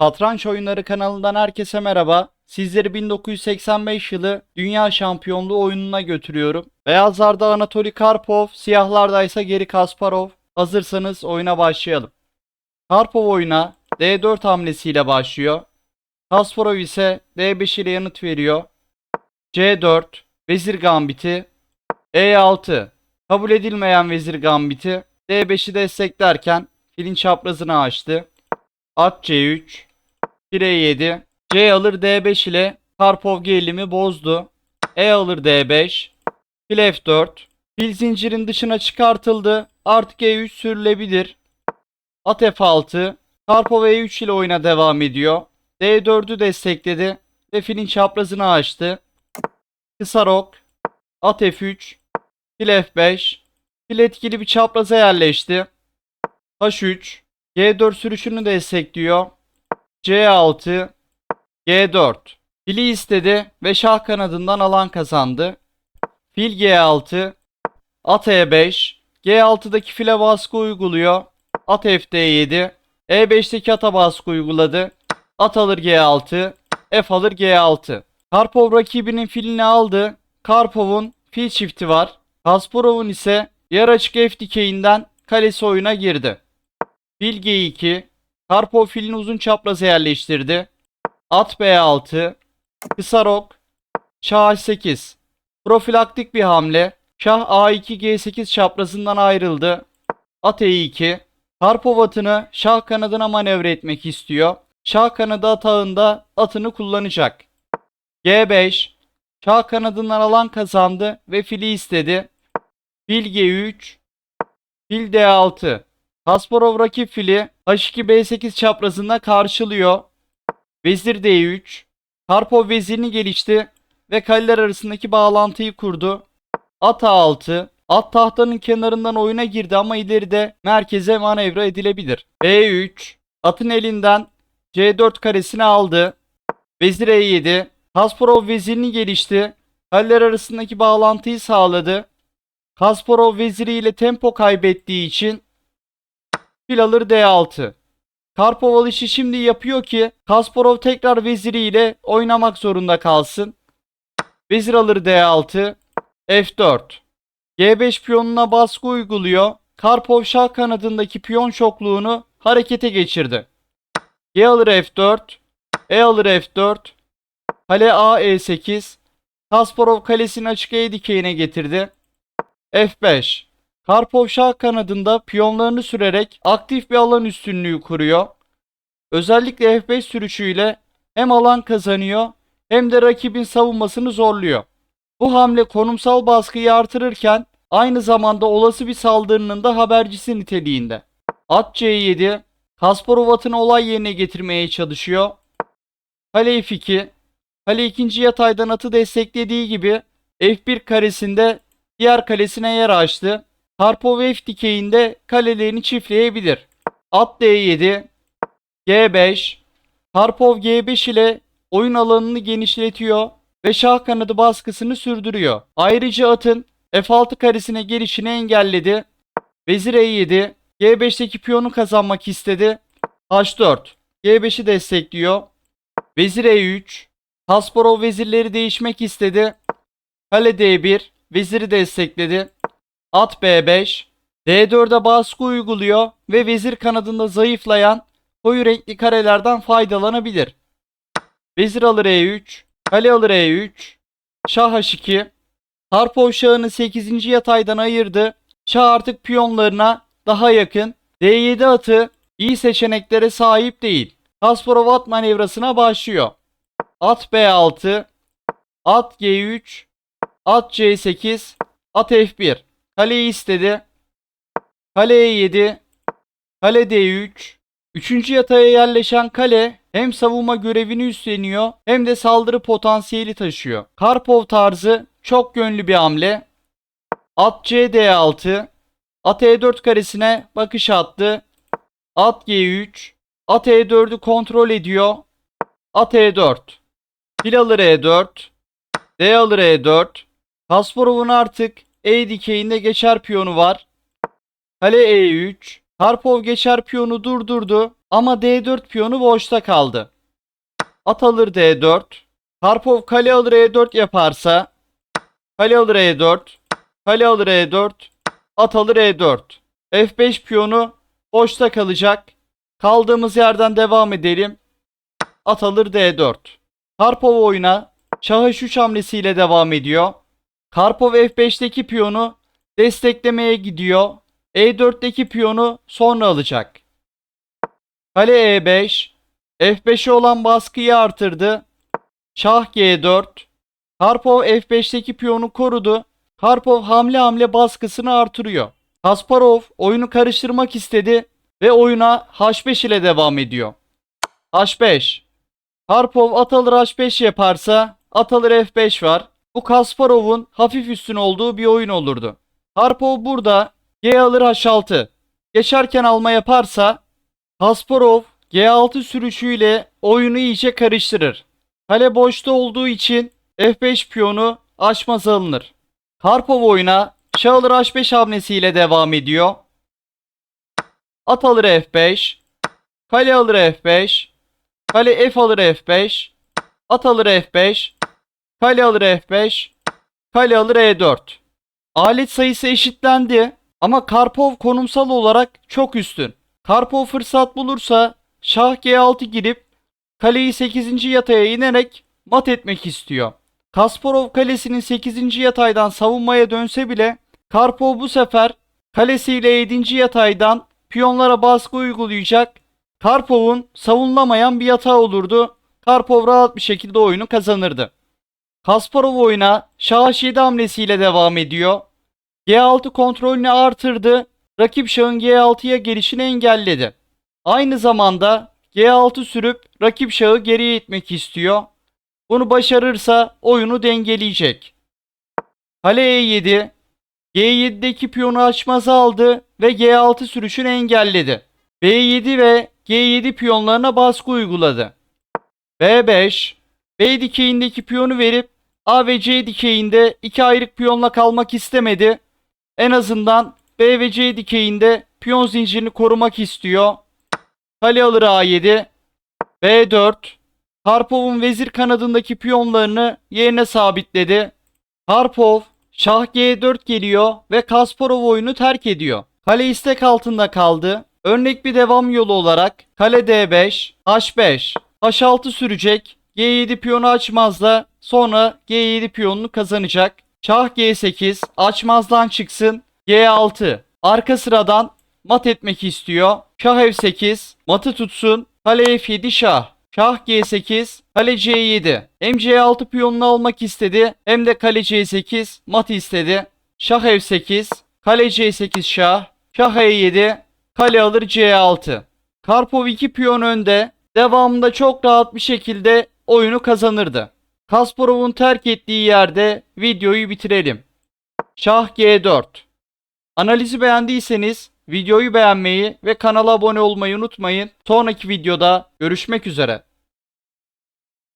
Satranç Oyunları kanalından herkese merhaba. Sizleri 1985 yılı Dünya Şampiyonluğu oyununa götürüyorum. Beyazlarda Anatoly Karpov, siyahlarda ise Geri Kasparov. Hazırsanız oyuna başlayalım. Karpov oyuna D4 hamlesiyle başlıyor. Kasparov ise D5 ile yanıt veriyor. C4, Vezir Gambiti, E6, kabul edilmeyen Vezir Gambiti, D5'i desteklerken filin çaprazını açtı. At C3, Fil E7, C alır D5 ile Karpov gerilimi bozdu. E alır D5, Fil F4, Fil zincirin dışına çıkartıldı. Artık E3 sürülebilir. At F6, Karpov E3 ile oyuna devam ediyor. D4'ü destekledi ve filin çaprazını açtı. Kısa rok, At F3, Fil F5, Fil etkili bir çapraza yerleşti. H3, G4 sürüşünü destekliyor. C6, G4. Fili istedi ve şah kanadından alan kazandı. Fil G6, at E5, G6'daki file baskı uyguluyor. At Fd7, E5'teki ata baskı uyguladı. At alır G6, F alır G6. Karpov rakibinin filini aldı. Karpov'un fil çifti var. Kasparov'un ise yer açık F dikeyinden kalesi oyuna girdi. Fil G2, Karpov filini uzun çapraza yerleştirdi. At B6, kısa rok, Şah H8. Profilaktik bir hamle. Şah A2 G8 çaprazından ayrıldı. At E2. Karpov atını şah kanadına manevra etmek istiyor. Şah kanadı atağında atını kullanacak. G5. Şah kanadından alan kazandı ve fili istedi. Fil G3. Fil D6. Kasparov rakip fili H2 B8 çaprazında karşılıyor. Vezir D3. Karpov vezirini gelişti ve kaleler arasındaki bağlantıyı kurdu. At A6. At tahtanın kenarından oyuna girdi ama ileride merkeze manevra edilebilir. B3. Atın elinden C4 karesini aldı. Vezir E7. Kasparov vezirini gelişti. Kaleler arasındaki bağlantıyı sağladı. Kasparov veziriyle tempo kaybettiği için fil alır D6. Karpov alışı şimdi yapıyor ki Kasparov tekrar veziriyle oynamak zorunda kalsın. Vezir alır D6. F4. G5 piyonuna baskı uyguluyor. Karpov şah kanadındaki piyon çokluğunu harekete geçirdi. G alır F4. E alır F4. Kale A E8. Kasparov kalesini açık E dikeyine getirdi. F5. Karpov şah kanadında piyonlarını sürerek aktif bir alan üstünlüğü kuruyor. Özellikle F5 sürüşüyle hem alan kazanıyor hem de rakibin savunmasını zorluyor. Bu hamle konumsal baskıyı artırırken aynı zamanda olası bir saldırının da habercisi niteliğinde. At C7 Kasparov atını olay yerine getirmeye çalışıyor. Kale F2 Kale ikinci yataydan atı desteklediği gibi F1 karesinde diğer kalesine yer açtı. Karpov F dikeyinde kalelerini çiftleyebilir. At D7 G5 Karpov G5 ile oyun alanını genişletiyor ve şah kanadı baskısını sürdürüyor. Ayrıca atın F6 karesine gelişini engelledi. Vezir E7 G5'teki piyonu kazanmak istedi. H4 G5'i destekliyor. Vezir E3 Kasparov vezirleri değişmek istedi. Kale D1 veziri destekledi. At B5 D4'e baskı uyguluyor ve vezir kanadında zayıflayan koyu renkli karelerden faydalanabilir. Vezir alır E3, kale alır E3, şah H2. Karpov şahını 8. yataydan ayırdı. Şah artık piyonlarına daha yakın. D7 atı iyi seçeneklere sahip değil. Kasparov at manevrasına başlıyor. At B6, at G3, at C8, at F1. Kaleyi istedi. Kale E7, kale D3. Üçüncü yataya yerleşen kale hem savunma görevini üstleniyor hem de saldırı potansiyeli taşıyor. Karpov tarzı çok yönlü bir hamle. At C D6, at E4 karesine bakış attı. At G3, at E4'ü kontrol ediyor. At E4. Fil alır E4. D alır E4. Kasparov'un artık E dikeyinde geçer piyonu var. Kale E3. Karpov geçer piyonu durdurdu Ama D4 piyonu boşta kaldı. At alır D4. Karpov kale alır E4 yaparsa kale alır E4. Kale alır E4. At alır E4. F5 piyonu boşta kalacak. Kaldığımız yerden devam edelim. At alır D4. Karpov oyuna şah H3 hamlesiyle devam ediyor. Karpov F5'teki piyonu desteklemeye gidiyor. E4'teki piyonu sonra alacak. Kale E5. F5'e olan baskıyı artırdı. Şah G4. Karpov F5'teki piyonu korudu. Karpov hamle hamle baskısını artırıyor. Kasparov oyunu karıştırmak istedi ve oyuna H5 ile devam ediyor. H5. Karpov at alır H5 yaparsa at alır F5 var. Bu Kasparov'un hafif üstün olduğu bir oyun olurdu. Karpov burada G alır H6. Geçerken alma yaparsa Kasparov G6 sürüşüyle oyunu iyice karıştırır. Kale boşta olduğu için F5 piyonu açmaz alınır. Karpov oyuna şah alır H5 hamlesiyle devam ediyor. At alır F5. Kale alır F5. Kale F alır F5. At alır F5. Kale alır F5. Kale alır E4. Alet sayısı eşitlendi ama Karpov konumsal olarak çok üstün. Karpov fırsat bulursa şah G6 girip kaleyi 8. yataya inerek mat etmek istiyor. Kasparov kalesinin 8. yataydan savunmaya dönse bile Karpov bu sefer kalesiyle 7. yataydan piyonlara baskı uygulayacak. Karpov'un savunulamayan bir yatağı olurdu. Karpov rahat bir şekilde oyunu kazanırdı. Kasparov oyuna şah H7 hamlesiyle devam ediyor. G6 kontrolünü artırdı. Rakip şahın G6'ya gelişini engelledi. Aynı zamanda G6 sürüp rakip şahı geriye itmek istiyor. Bunu başarırsa oyunu dengeleyecek. Kale E7 G7'deki piyonu açmazı aldı ve G6 sürüşünü engelledi. B7 ve G7 piyonlarına baskı uyguladı. B5 B dikeyindeki piyonu verip A ve C dikeyinde iki ayrık piyonla kalmak istemedi. En azından B ve C dikeyinde piyon zincirini korumak istiyor. Kale alır A7. B4. Karpov'un vezir kanadındaki piyonlarını yerine sabitledi. Karpov şah G4 geliyor ve Kasparov oyunu terk ediyor. Kale istek altında kaldı. Örnek bir devam yolu olarak kale D5, H5, H6 sürecek. G7 piyonu açmazla sonra G7 piyonunu kazanacak. Şah G8 açmazdan çıksın. G6 arka sıradan mat etmek istiyor. Şah F8 matı tutsun. Kale F7 şah. Şah G8 kale C7. Hem C6 piyonunu almak istedi hem de kale C8 mat istedi. Şah F8 kale C8 şah. Şah E7 kale alır C6. Karpov 2 piyon önde. Devamında çok rahat bir şekilde oyunu kazanırdı. Kasparov'un terk ettiği yerde videoyu bitirelim. Şah G4 Analizi beğendiyseniz videoyu beğenmeyi ve kanala abone olmayı unutmayın. Sonraki videoda görüşmek üzere.